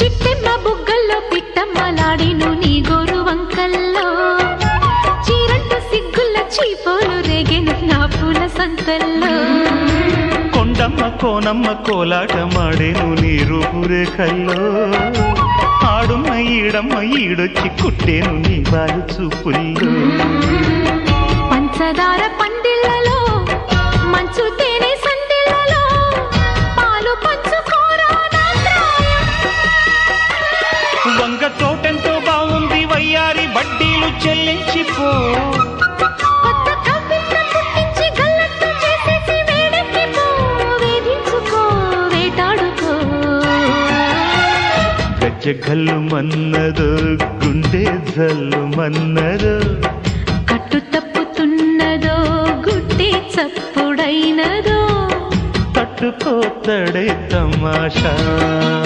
చిట్టెమ్మ బుగ్గల్లో పిట్టమ్మలాడిను నీ గోరు వంకల్లో. చీరంటు సిగ్గుల చీపోలు రేగెను నా పూల సంతల్లో. కొండమ్మ కోనమ్మ కోలాట మాడేను నీ రూపురేఖల్లో ఆడుమ్మ ఈడమ్మ ఈడొచ్చి కుట్టేను నీ బాలు చూపుల్లో. పంచదార పందిళ్ళలో మంచు తేనె సందిళ్ళలో పాలు పంచుకోరా గజ్జ గల్లు మన్నదో గుండె జల్లు మన్నదో. కట్టు తప్పుతున్నదో గుడ్డి చప్పుడైనదో. తట్టుకోతడే తమాషా.